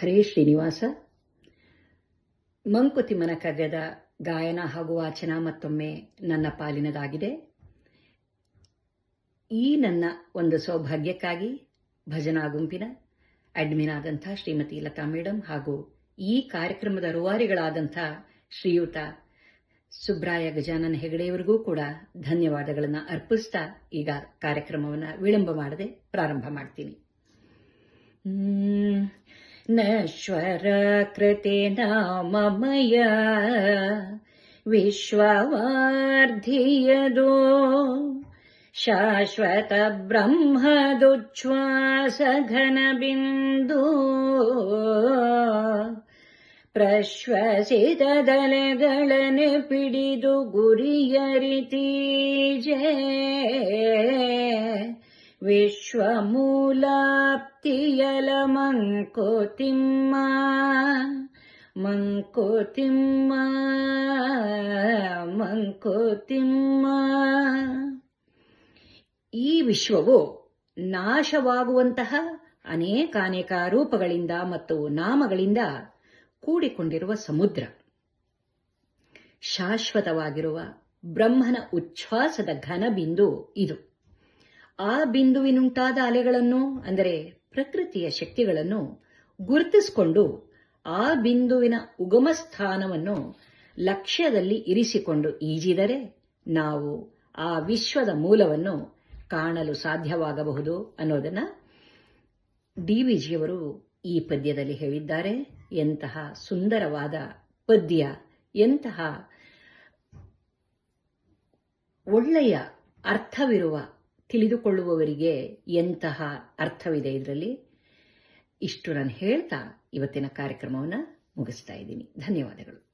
ಹರೇ ಶ್ರೀನಿವಾಸ. ಮಂಕುತಿಮ್ಮನ ಕವ್ಯದ ಗಾಯನ ಹಾಗೂ ವಾಚನ ಮತ್ತೊಮ್ಮೆ ನನ್ನ ಪಾಲಿನದಾಗಿದೆ. ಈ ನನ್ನ ಒಂದು ಸೌಭಾಗ್ಯಕ್ಕಾಗಿ ಭಜನಾ ಗುಂಪಿನ ಅಡ್ಮಿನ್ ಆದಂಥ ಶ್ರೀಮತಿ ಲತಾ ಮೇಡಮ್ ಹಾಗೂ ಈ ಕಾರ್ಯಕ್ರಮದ ರುವಾರಿಗಳಾದಂಥ ಶ್ರೀಯುತ ಸುಬ್ರಾಯ ಗಜಾನನ ಹೆಗಡೆಯವರಿಗೂ ಕೂಡ ಧನ್ಯವಾದಗಳನ್ನು ಅರ್ಪಿಸ್ತಾ ಈಗ ಕಾರ್ಯಕ್ರಮವನ್ನು ವಿಳಂಬ ಮಾಡದೆ ಪ್ರಾರಂಭ ಮಾಡ್ತೀನಿ. नश्वरकृतिना मय विश्वार्धीयदो शाश्वत ब्रह्मदुच्छ्वासघनबिन्दु प्रश्वसि ददलगणन पीडिदु ವಿಶ್ವಮೂಲಾಪ್ತಿಯಲ ಮಂಕೋತಿಮ್ಮ ಮಂಕೋತಿಮ್ಮ. ಮಂಕೋತಿಮ್ಮ ಈ ವಿಶ್ವವು ನಾಶವಾಗುವಂತಹ ಅನೇಕಾನೇಕ ರೂಪಗಳಿಂದ ಮತ್ತು ನಾಮಗಳಿಂದ ಕೂಡಿಕೊಂಡಿರುವ ಸಮುದ್ರ. ಶಾಶ್ವತವಾಗಿರುವ ಬ್ರಹ್ಮನ ಉಚ್ಛ್ವಾಸದ ಘನ ಬಿಂದು ಇದು. ಆ ಬಿಂದುವಿನುಂಟಾದ ಅಲೆಗಳನ್ನು, ಅಂದರೆ ಪ್ರಕೃತಿಯ ಶಕ್ತಿಗಳನ್ನು ಗುರುತಿಸಿಕೊಂಡು ಆ ಬಿಂದುವಿನ ಉಗಮ ಸ್ಥಾನವನ್ನು ಲಕ್ಷ್ಯದಲ್ಲಿ ಇರಿಸಿಕೊಂಡು ಈಜಿದರೆ ನಾವು ಆ ವಿಶ್ವದ ಮೂಲವನ್ನು ಕಾಣಲು ಸಾಧ್ಯವಾಗಬಹುದು ಅನ್ನೋದನ್ನ ಡಿವಿಜಿಯವರು ಈ ಪದ್ಯದಲ್ಲಿ ಹೇಳಿದ್ದಾರೆ. ಎಂತಹ ಸುಂದರವಾದ ಪದ್ಯ, ಎಂತಹ ಒಳ್ಳೆಯ ಅರ್ಥವಿರುವ ತಿಳಿದುಕೊಳ್ಳುವವರಿಗೆ ಎಂತಹ ಅರ್ಥವಿದೆ ಇದರಲ್ಲಿ? ಇಷ್ಟು ನಾನು ಹೇಳ್ತಾ ಇವತ್ತಿನ ಕಾರ್ಯಕ್ರಮವನ್ನು ಮುಗಿಸ್ತಾ ಇದ್ದೀನಿ. ಧನ್ಯವಾದಗಳು.